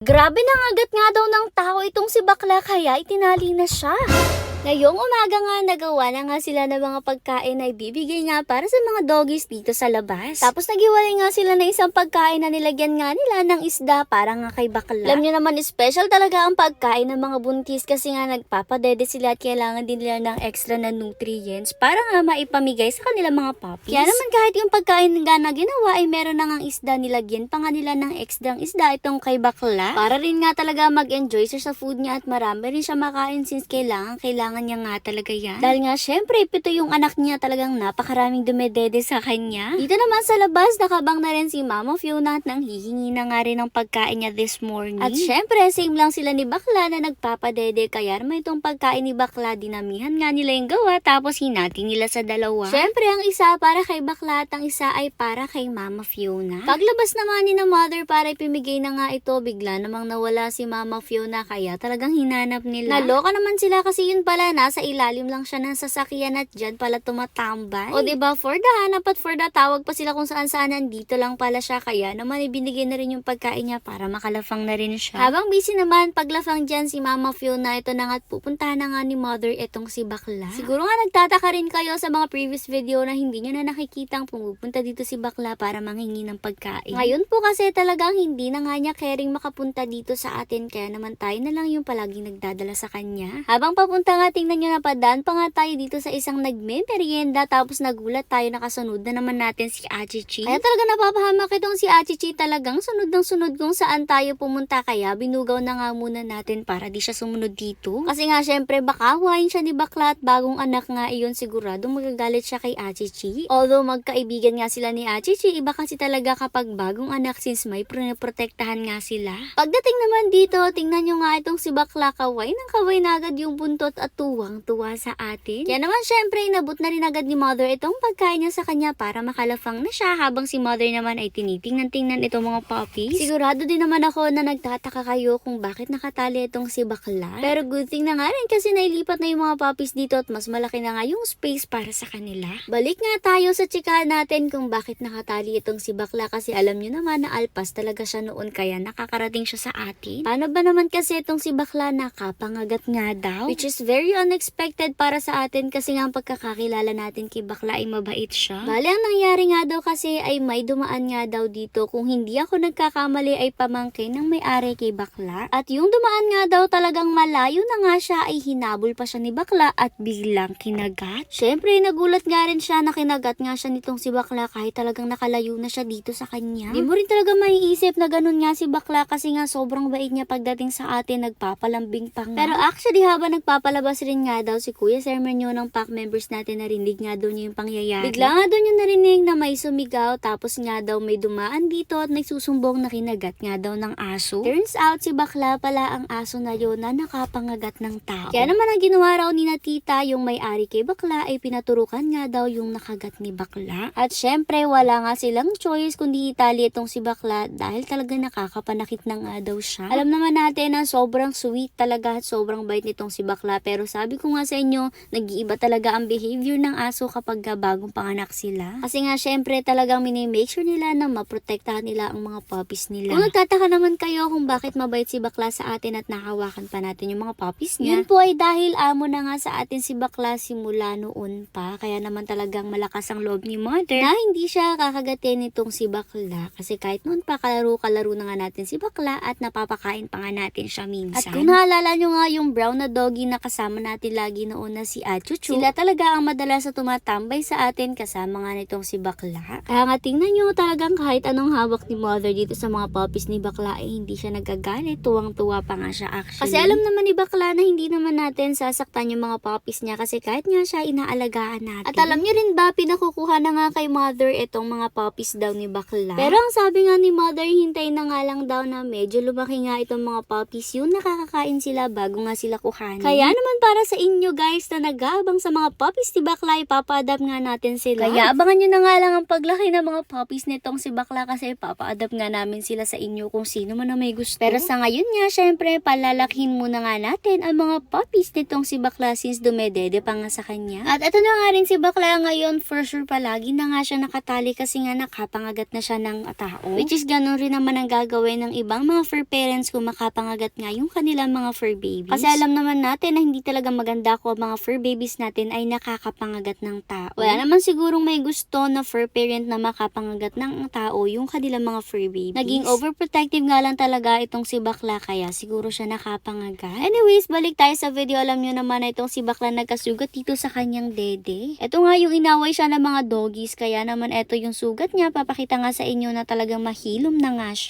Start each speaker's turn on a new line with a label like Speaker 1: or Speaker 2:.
Speaker 1: Grabe na agat nga daw ng tao itong si bakla kaya itinali na siya. Ngayong umaga nga nagawa na nga sila ng mga pagkain na ibibigay nga para sa mga doggies dito sa labas. Tapos nagiwalay nga sila na isang pagkain na nilagyan nga nila ng isda para nga kay bakla. Alam nyo naman special talaga ang pagkain ng mga buntis kasi nga nagpapadede sila at kailangan din nila ng extra na nutrients para nga maipamigay sa kanilang mga puppies. Kaya naman kahit yung pagkain nga na ginawa ay meron na nga isda nilagyan pa nga nila ng extra isda itong kay bakla. Para rin nga talaga mag-enjoy siya sa food niya at marami rin siya makain since kailangan, kailangan niya nga talaga yan. Dahil nga syempre, pito yung anak niya talagang napakaraming dumedede sa kanya. Dito naman sa labas, nakabang na rin si Mama Fiona at nang hihingi na nga rin ng pagkain niya this morning. At syempre, same lang sila ni Bakla na nagpapadede kaya naman itong pagkain ni Bakla, dinamihan nga nila yung gawa tapos hinati nila sa dalawa. Syempre, ang isa para kay Bakla at ang isa ay para kay Mama Fiona. Paglabas naman ni na mother para ipimigay na nga ito, bigla namang nawala si Mama Fiona kaya talagang hinanap nila. Naloka naman sila kasi yun pala nasa ilalim lang siya ng sasakyan at dyan pala tumatambay. O 'di ba for the hanap at for the tawag pa sila kung saan saan nandito lang pala siya kaya naman ibinigay na rin yung pagkain niya para makalafang na rin siya. Habang busy naman paglafang dyan si Mama Fiona ito na nga at pupuntahan na nga ni Mother itong si Bakla. Siguro nga nagtataka rin kayo sa mga previous video na hindi nyo na nakikitang pumupunta dito si Bakla para manghingi ng pagkain. Ngayon po kasi talagang hindi na nga niya caring makapunta dito sa atin kaya naman tayo na lang yung palaging nagdadala sa kanya. Habang papunta nga tingnan nyo na padaan pa nga tayo dito sa isang nagme-merienda tapos nagulat tayo nakasunod na naman natin si Achichi. Kaya talaga napapahamak itong si Achichi talagang sunod ng sunod kung saan tayo pumunta kaya binugaw na nga muna natin para di siya sumunod dito. Kasi nga syempre baka hawain siya ni Bakla at bagong anak nga iyon sigurado magagalit siya kay Achichi. Although magkaibigan nga sila ni Achichi, iba kasi talaga kapag bagong anak since may protektahan nga sila. Pagdating naman dito, tingnan nyo nga itong si Bakla kaway ng kaway na agad yung buntot at tuwang-tuwa sa atin. Kaya naman syempre, inabot na rin agad ni Mother itong pagkain niya sa kanya para makalafang na siya habang si Mother naman ay tinitingnan-tingnan itong mga puppies. Sigurado din naman ako na nagtataka kayo kung bakit nakatali itong si Bakla. Pero good thing na nga rin kasi nailipat na yung mga puppies dito at mas malaki na nga yung space para sa kanila. Balik nga tayo sa chikahan natin kung bakit nakatali itong si Bakla kasi alam nyo naman na alpas talaga siya noon kaya nakakarating siya sa atin. Paano ba naman kasi itong si Bakla nakapangagat nga daw? Which is very unexpected para sa atin kasi nga ang pagkakakilala natin kay Bakla ay mabait siya. Bale, ang nangyari nga daw kasi ay may dumaan nga daw dito kung hindi ako nagkakamali ay pamangkin ng may-ari kay Bakla. At yung dumaan nga daw talagang malayo na nga siya ay hinabol pa siya ni Bakla at biglang kinagat. Syempre, nagulat nga rin siya na kinagat nga siya nitong si Bakla kahit talagang nakalayo na siya dito sa kanya. Di mo rin talaga maiisip na ganun nga si Bakla kasi nga sobrang bait niya pagdating sa atin nagpapalambing pa nga. Pero actually habang nagpapalabas rin nga daw si Kuya Sermonyo ng pack members natin narinig nga daw niya yung pangyayari. Bigla nga daw niya narinig na may sumigaw tapos nga daw may dumaan dito at nagsusumbong na kinagat nga daw ng aso. Turns out si Bakla pala ang aso na yun na nakapangagat ng tao. Kaya naman ang ginawa raw ni na tita yung may-ari kay Bakla ay pinaturukan nga daw yung nakagat ni Bakla. At syempre wala nga silang choice kundi itali itong si Bakla dahil talaga nakakapanakit na nga daw siya. Alam naman natin na sobrang sweet talaga at sobrang bait nitong si Bakla pero sabi ko nga sa inyo, nag-iiba talaga ang behavior ng aso kapag ka bagong panganak sila. Kasi nga syempre talagang minimake sure nila na maprotektahan nila ang mga puppies nila. Kung nagtataka naman kayo kung bakit mabait si Bakla sa atin at nakahawakan pa natin yung mga puppies niya, yun po ay dahil amo na nga sa atin si Bakla simula noon pa. Kaya naman talagang malakas ang loob ni Mother na hindi siya kakagatin nitong si Bakla. Kasi kahit noon pa kalaro-kalaro na nga natin si Bakla at napapakain pa nga natin siya minsan. At kung naalala nyo nga yung brown na doggy na kasama natin lagi noon na si Achuchu, sila talaga ang madalas na tumatambay sa atin kasama nga nitong si Bakla. Kaya nga tingnan nyo talagang kahit anong hawak ni Mother dito sa mga puppies ni Bakla ay hindi siya nagagalit. Tuwang-tuwa pa nga siya actually. Kasi alam naman ni Bakla na hindi naman natin sasaktan yung mga puppies niya kasi kahit nga siya inaalagaan natin. At alam niyo rin ba, pinakukuha na nga kay Mother itong mga puppies daw ni Bakla. Pero ang sabi nga ni Mother, hintay na nga lang daw na medyo lumaki nga itong mga puppies yun nakakakain sila bago nga sila kuhanin. Kaya naman para sa inyo guys na nagabang sa mga puppies ni Bakla, ipapa-adapt nga natin sila. Kaya abangan nyo na nga lang ang paglaki ng mga puppies nitong si Bakla kasi ipapa-adapt nga namin sila sa inyo kung sino man na may gusto. Pero sa ngayon nga, syempre, palalakihin muna nga natin ang mga puppies nitong si Bakla since dumedede pa nga sa kanya. At ito na nga rin si Bakla ngayon, for sure palagi na nga siya nakatali kasi nga nakapangagat na siya ng tao. Which is ganun rin naman ang gagawin ng ibang mga fur parents kung makapangagat nga yung kanilang mga fur babies. Kasi alam naman natin na hindi talaga maganda ang mga fur babies natin ay nakakapangagat ng tao. Wala naman sigurong may gusto na fur parent na makapangagat ng tao yung kanilang mga fur babies. Naging overprotective nga lang talaga itong si Bakla kaya siguro siya nakapangagat. Anyways, balik tayo sa video. Alam nyo naman na itong si Bakla nagkasugat dito sa kanyang dede. Ito nga yung inaway siya ng mga doggies kaya naman ito yung sugat niya. Papakita nga sa inyo na talagang mahilom na nga siya.